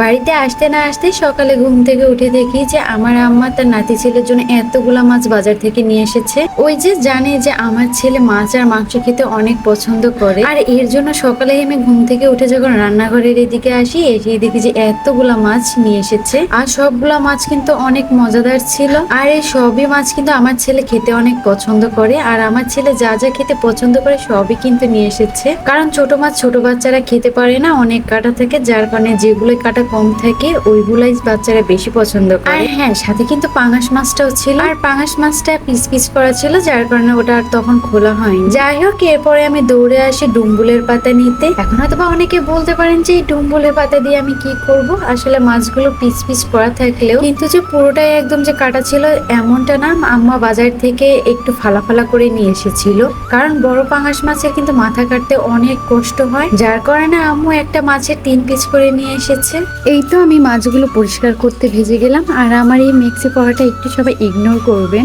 বাড়িতে আসতে না আসতে সকালে ঘুম থেকে উঠে দেখি যে আমার আম্মা তার নাতি ছেলের জন্য এতগুলা মাছ বাজার থেকে নিয়ে এসেছে। ওই যে জানে যে আমার ছেলে মাছ আর মাংস খেতে অনেক পছন্দ করে। আর এর জন্য সকালে আমি ঘুম থেকে উঠে যখন রান্নাঘরের এদিকে আসি, এসে দেখি যে এতগুলা মাছ নিয়ে এসেছে। আর সবগুলা মাছ কিন্তু অনেক মজাদার ছিল। আর এই সবই মাছ কিন্তু আমার ছেলে খেতে অনেক পছন্দ করে। আর আমার ছেলে যা যা খেতে পছন্দ করে সবই কিন্তু নিয়ে এসেছে। কারণ ছোট মাছ ছোট বাচ্চারা খেতে পারে না, অনেক কাটা থাকে, যার কারণে যেগুলো কাটা কম থাকে ওইগুলাই বাচ্চারা বেশি পছন্দ করে। আর হ্যাঁ সাথে কিন্তু পাঙাশ মাছটাও ছিল। আর পাঙাশ মাছটা পিস পিস করা ছিল যার কারণে ওটা আর তখন খোলা হয়নি। যাই হোক এরপরে আমি দৌড়ে আসি ডুম্বুলের পাতা নিতে। এখন হয়তো বা অনেকে বলতে পারেন যে এই ডুম্বুলের পাতা দিয়ে আমি কি করব? আসলে মাছগুলো পিস পিস করা থাকলেও কিন্তু যে পুরোটাই একদম যে কাটা ছিল এমনটা না আম্মা বাজার থেকে একটু ফালা ফালা করে নিয়ে এসেছিল। কারণ বড় পাঙাশ মাছের কিন্তু মাথা কাটতে অনেক কষ্ট হয়। যার কারণে আম্মু একটা মাছের তিন পিস করে নিয়ে এসেছে। এই তো আমি মাছগুলো পরিষ্কার করতে ভেজে গেলাম, আর আমার এই ম্যাক্সি পড়াটা একটু সবাই ইগনোর করবেন।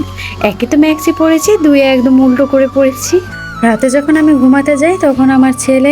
একে তো ম্যাক্সি পড়েছি দুই একদম উল্টো করে পড়েছি রাতে যখন আমি ঘুমাতে যাই, তখন আমার ছেলে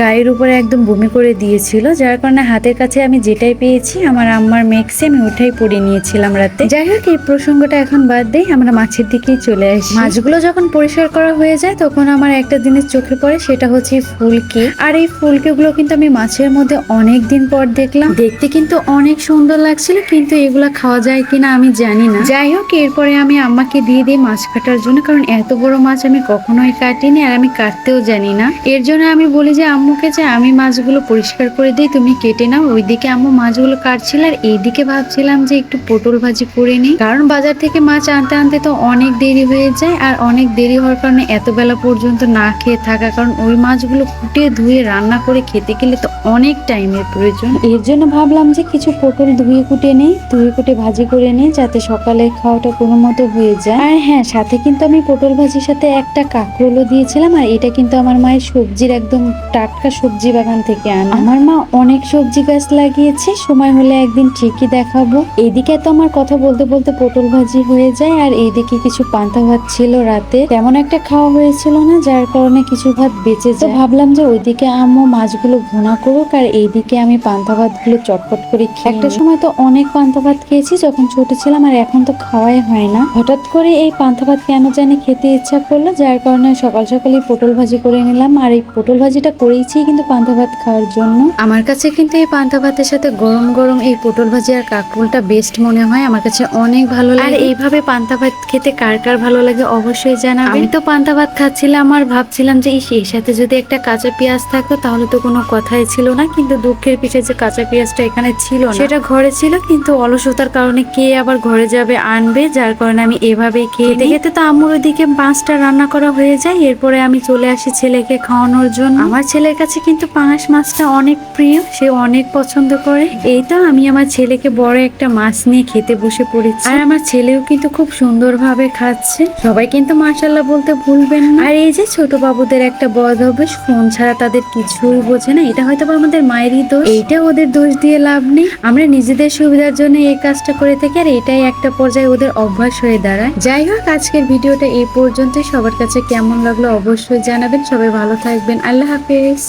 গায়ের উপরে একদম বমি করে দিয়েছিল, যার কারণে হাতের কাছে আমি যেটাই পেয়েছি, আমার আম্মার মেক্সি আমি ওঠাই পরে নিয়েছিলাম রাতে। যাই হোক, এই প্রসঙ্গটা এখন বাদ দেই, আমরা মাছের দিকেই চলে আসি। মাছগুলো যখন পরিষ্কার করা হয়ে যায়, তখন আমার একটা জিনিস চোখে পড়ে, সেটা হচ্ছে ফুলকি। আর এই ফুলকিগুলো কিন্তু আমি মাছের মধ্যে অনেক দিন পর দেখলাম। দেখতে কিন্তু অনেক সুন্দর লাগছিল, কিন্তু এগুলা খাওয়া যায় কিনা আমি জানি না। যাই হোক, এরপরে আমি আম্মাকে দিয়ে দিই মাছ কাটার জন্য, কারণ এত বড় মাছ আমি কখনোই কাটিনি আর আমি কাটতেও জানি না। এর জন্য আমি বলি যে আম্মুকে যে আমি মাছগুলো পরিষ্কার করে দিই, তুমি কেটে নাও। ওইদিকে আম্মু মাছগুলো কাটছিল আর এইদিকে ভাবছিলাম যে একটু পটল ভাজি করে নিই। কারণ বাজার থেকে মাছ আনতে আনতে তো অনেক দেরি হয়ে যায় আর অনেক দেরি হওয়ার কারণে এত বেলা পর্যন্ত না খেয়ে থাকা। কারণ ওই মাছগুলো ফুটিয়ে ধুয়ে রান্না করে খেতে গেলে তো অনেক টাইমের প্রয়োজন। এর জন্য ভাবলাম যে কিছু পটল ধুয়ে কুটে নেই, ধুয়ে কুটে ভাজি করে নিই যাতে সকালে খাওয়াটা কোনো মতো হয়ে যায়। আর হ্যাঁ সাথে কিন্তু আমি পটল ভাজির সাথে একটা কাঁকরোলও দিয়েছিলাম আর এটা কিন্তু আমার মায়ের সবজির একদম টাটকা সবজি বাগান থেকে আনা। আমার মা অনেক সবজি গাছ লাগিয়েছে সময় হলে একদিন ঠিকই দেখাবো। এইদিকে তো আমার কথা বলতে বলতে পটল ভাজি হয়ে যায় আর এইদিকে কিছু পান্তা ভাত ছিল রাতে। তেমন একটা খাওয়া হয়েছিল না যার কারণে কিছু ভাত বেঁচে যায়। তো ভাবলাম যে ওইদিকে আম্মু মাছগুলো ভুনা করুক আর এইদিকে আমি পান্তা ভাতগুলো চটপট করে খেয়ে একটা সময় তো অনেক পান্তা ভাত খেয়েছি যখন ছোট ছিলাম আর এখন তো খাওয়াই হয় না। হঠাৎ করে এই পান্তা ভাত কেন জানি খেতে ইচ্ছা করল যার কারণে সকাল সকালে পটল ভাজি করে নিলাম। আর এই পটল ভাজিটা করেইছি কিন্তু পান্তা ভাত খাওয়ার জন্য। আমার কাছে কিন্তু এই পান্তা ভাতের সাথে গরম গরম এই পটল ভাজি আর কাকরুলটা বেস্ট মনে হয়। আমার কাছে অনেক ভালো লাগে। আর এইভাবে পান্তা ভাত খেতে কার কার ভালো লাগে অবশ্যই জানাবেন। আমি তো পান্তা ভাত খাচ্ছিলাম আর ভাবছিলাম যে এর সাথে যদি একটা কাঁচা পেঁয়াজ থাকতো তাহলে তো কোনো কথাই ছিল না। কিন্তু দুঃখের পিঠে যে কাঁচা পেঁয়াজটা এখানে ছিল না। সেটা ঘরে ছিল কিন্তু অলসতার কারণে কে আবার ঘরে যাবে আনবে? যার কারণে আমি এভাবেই খেয়ে খেতে তো আমার ওদিকে পাঁচটা রান্না করা হয়ে যায়। এরপরে আমি চলে আসি ছেলেকে খাওয়ানোর জন্য। আমার ছেলের কাছে কিন্তু পাঙাশ মাছটা অনেক প্রিয়, সে অনেক পছন্দ করে। এই তো আমি আমার ছেলেকে বড় একটা মাছ নিয়ে খেতে বসে পড়েছি। আর আমার ছেলেও কিন্তু খুব সুন্দরভাবে খাচ্ছে। সবাই কিন্তু মার্শাল্লাহ বলতে ভুলবেন না। আর এই যে ছোট বাবুদের একটা বদ অভ্যেস, ফোন ছাড়া তাদের কিছুই বোঝে না। এটা হয়তো আমাদের মায়েরই দোষ। এইটা ওদের দোষ দিয়ে লাভ নেই। আমরা নিজেদের সুবিধার জন্য এই কাজটা করে থাকি, আর এটাই একটা পর্যায়ে ওদের অভ্যাস হয়ে দাঁড়ায়। যাই হোক, আজকের ভিডিওটা এই পর্যন্তই। সবার কাছে কেমন লাগল অবশ্যই জানাবেন। সবাই ভালো থাকবেন। আল্লাহ হাফেজ।